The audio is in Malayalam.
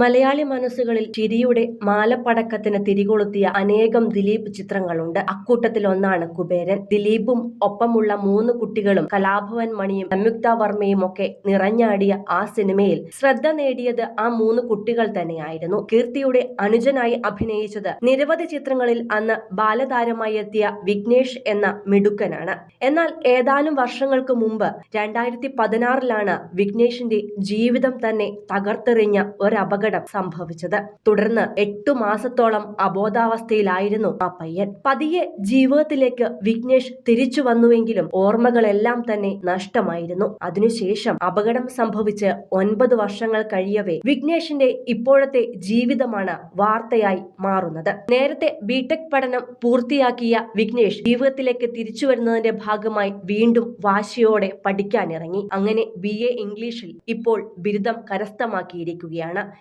മലയാളി മനസ്സുകളിൽ ചിരിയുടെ മാലപ്പടക്കത്തിന് തിരികൊളുത്തിയ അനേകം ദിലീപ് ചിത്രങ്ങളുണ്ട്. അക്കൂട്ടത്തിൽ ഒന്നാണ് കുബേരൻ. ദിലീപും ഒപ്പമുള്ള മൂന്ന് കുട്ടികളും കലാഭവൻ മണിയും സംയുക്ത വർമ്മയും ഒക്കെ നിറഞ്ഞാടിയ ആ സിനിമയിൽ ശ്രദ്ധ നേടിയത് ആ മൂന്ന് കുട്ടികൾ തന്നെയായിരുന്നു. കീർത്തിയുടെ അനുജനായി അഭിനയിച്ചത് നിരവധി ചിത്രങ്ങളിൽ അന്ന് ബാലതാരമായി എത്തിയ വിഘ്നേഷ് എന്ന മിടുക്കനാണ്. എന്നാൽ ഏതാനും വർഷങ്ങൾക്ക് മുമ്പ് രണ്ടായിരത്തി പതിനാറിലാണ് വിഘ്നേഷിന്റെ ജീവിതം തന്നെ തകർത്തെറിഞ്ഞ ഒരപകടം സംഭവിച്ചത്. തുടർന്ന് എട്ടു മാസത്തോളം അബോധാവസ്ഥയിലായിരുന്നു ആ പയ്യൻ. പതിയെ ജീവിതത്തിലേക്ക് വിഘ്നേഷ് തിരിച്ചു വന്നുവെങ്കിലും ഓർമ്മകളെല്ലാം തന്നെ നഷ്ടമായിരുന്നു. അതിനുശേഷം അപകടം സംഭവിച്ച് ഒൻപത് വർഷങ്ങൾ കഴിയവേ വിഘ്നേഷിന്റെ ഇപ്പോഴത്തെ ജീവിതമാണ് വാർത്തയായി മാറുന്നത്. നേരത്തെ ബിടെക് പഠനം പൂർത്തിയാക്കിയ വിഘ്നേഷ് ജീവിതത്തിലേക്ക് തിരിച്ചു വരുന്നതിന്റെ ഭാഗമായി വീണ്ടും വാശിയോടെ പഠിക്കാനിറങ്ങി. അങ്ങനെ ബി എ ഇംഗ്ലീഷിൽ ഇപ്പോൾ ബിരുദം കരസ്ഥമാക്കിയിരിക്കുകയാണ്.